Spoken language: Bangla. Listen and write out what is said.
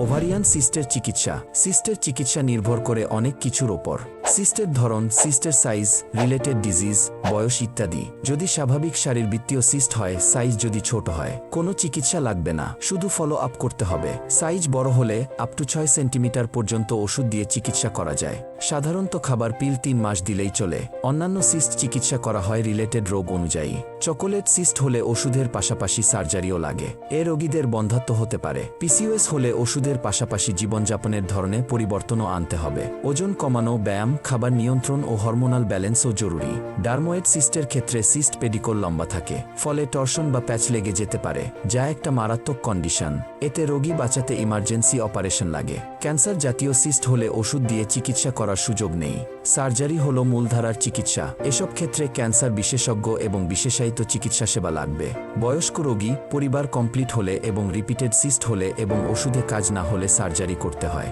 ওভারিয়ান সিস্টের চিকিৎসা। সিস্টের চিকিৎসা নির্ভর করে অনেক কিছুর ওপর। সিস্টের ধরন, সিস্টের সাইজ, রিলেটেড ডিজিজ, বয়স ইত্যাদি। যদি স্বাভাবিক শারীরবৃত্তীয় সিস্ট হয়, সাইজ যদি ছোট হয়, কোনো চিকিৎসা লাগবে না। শুধু ফলো আপ করতে হবে। সাইজ বড় হলে আপ টু ছয় সেন্টিমিটার পর্যন্ত ওষুধ দিয়ে চিকিৎসা করা যায়। সাধারণত খাবার পিল তিন মাস দিলেই চলে। অন্যান্য সিস্ট চিকিৎসা করা হয় রিলেটেড রোগ অনুযায়ী। চকোলেট সিস্ট হলে ওষুধের পাশাপাশি সার্জারিও লাগে। এ রোগীদের বন্ধাত্ম হতে পারে। পিসিওএস হলে ওষুধের পাশাপাশি জীবনযাপনের ধরনে পরিবর্তনও আনতে হবে। ওজন কমানো, ব্যায়াম, খাবার নিয়ন্ত্রণ ও হরমোনাল ব্যালেন্সও জরুরি। ডার্মোয়েড সিস্টের ক্ষেত্রে সিস্ট পেডিকল লম্বা থাকে, ফলে টর্শন বা প্যাচ লেগে যেতে পারে, যা একটা মারাত্মক কন্ডিশন। এতে রোগী বাঁচাতে ইমার্জেন্সি অপারেশন লাগে। ক্যান্সার জাতীয় সিস্ট হলে ওষুধ দিয়ে চিকিৎসা করার সুযোগ নেই। সার্জারি হল মূলধারার চিকিৎসা। এসব ক্ষেত্রে ক্যান্সার বিশেষজ্ঞ এবং বিশেষায়িত চিকিৎসা সেবা লাগবে। বয়স্ক রোগী, পরিবার কমপ্লিট হলে এবং রিপিটেড সিস্ট হলে এবং ওষুধে কাজ না হলে সার্জারি করতে হয়।